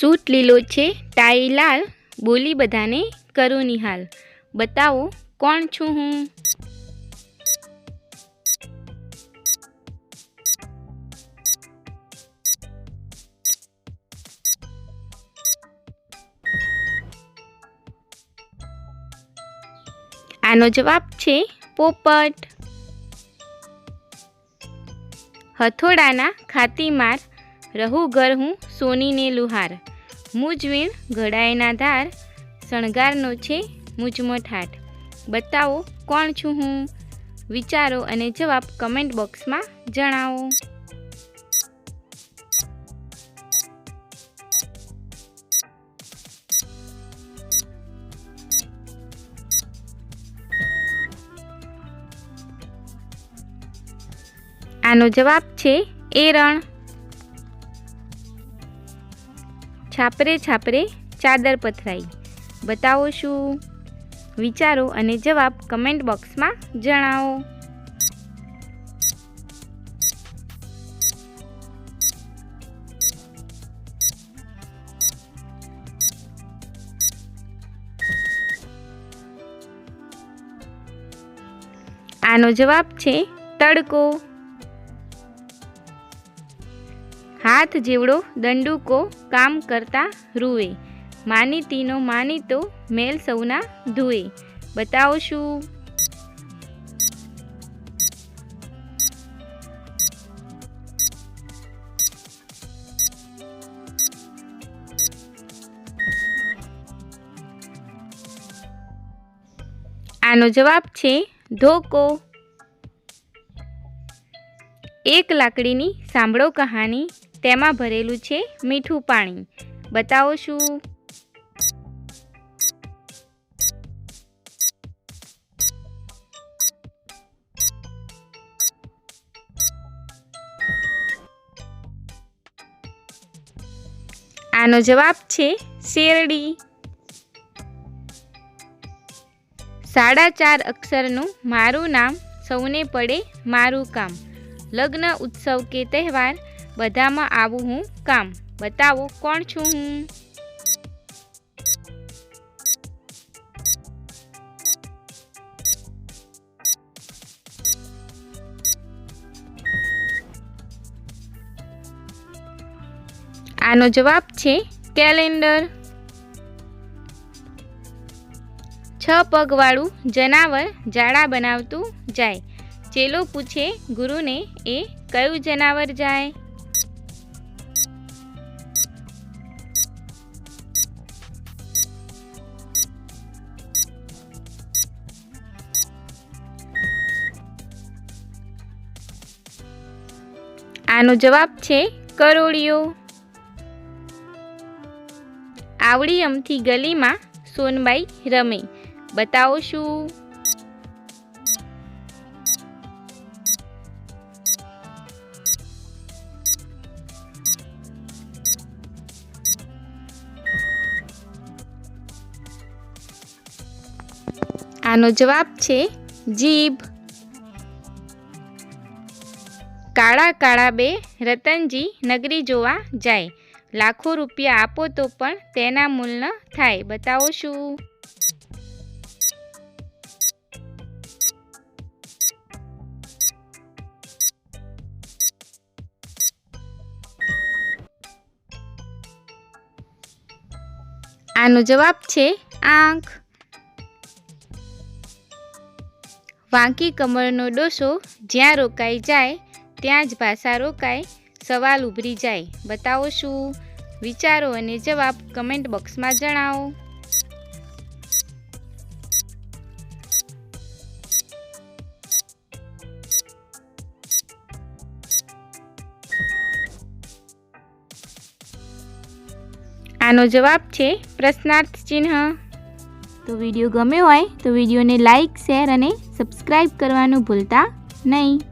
Suit લીલો છે, tie લાલ, બોલી બધાને કરું નિહાલ. બતાવો, કોણ છું હું? આનો જવાબ છે, પોપટ. હથોડાના ખાતીમાર રહું ઘર હું સોનીને લુહાર. મૂજવીણ ઘડાયના ધાર, શણગારનો છે મૂજમો ઠાઠ બતાવો, કોણ છું હું? વિચારો અને જવાબ કમેન્ટ બોક્સમાં જણાવો. આનો જવાબ છે એરણ. છાપરે છાપરે ચાદર પથરાઈ. બતાવો શું? વિચારો અને જવાબ કમેન્ટ બોક્સમાં જણાવો. આનો જવાબ છે તડકો. હાથ જેવડો દંડુકો કામ કરતા રૂએ. માનીતીનો માનીતો મેલ સૌના ધુએ. બતાવો શું? આનો જવાબ છે ધોકો. એક લાકડીની સાંભળો કહાની તેમાં ભરેલું છે મીઠું પાણી. બતાવો શું? આનો જવાબ છે શેરડી. સાડા ચાર અક્ષરનું મારું નામ સૌને પડે મારું કામ. લગ્ન, ઉત્સવ કે તહેવાર બધામાં આવું હું કામ. બતાવો, કોણ છું હું? આનો જવાબ છે કેલેન્ડર. છ પગવાળું જનાવર જાડા બનાવતું જાય. ચેલો પૂછે, ગુરુને, એ કયું જનાવર જાય? આનો જવાબ છે કરોળિયો. આવડી અમથી ગલીમાં સોનબાઈ રમે. બતાવો શું? આનો જવાબ છે જીભ. કાળા કાળા બે રતનજી નગરી જોવા જાય. લાખો રૂપિયા આપો તો પણ તેના મૂલ ન થાય. બતાવો શું? આનો જવાબ છે આંખ. વાંકી કમળનો ડોસો જ્યાં રોકાઈ જાય ત્યાં જ ભાષા રોકાય, સવાલ ઉભરી જાય. બતાવો શું? વિચારો અને જવાબ કમેન્ટ બોક્સમાં જણાવો. આનો જવાબ છે પ્રશ્નાર્થ ચિહ્ન. તો વીડિયો ગમ્યો હોય તો વિડીયોને લાઈક, શેર અને સબસ્ક્રાઈબ કરવાનું ભૂલતા નહીં.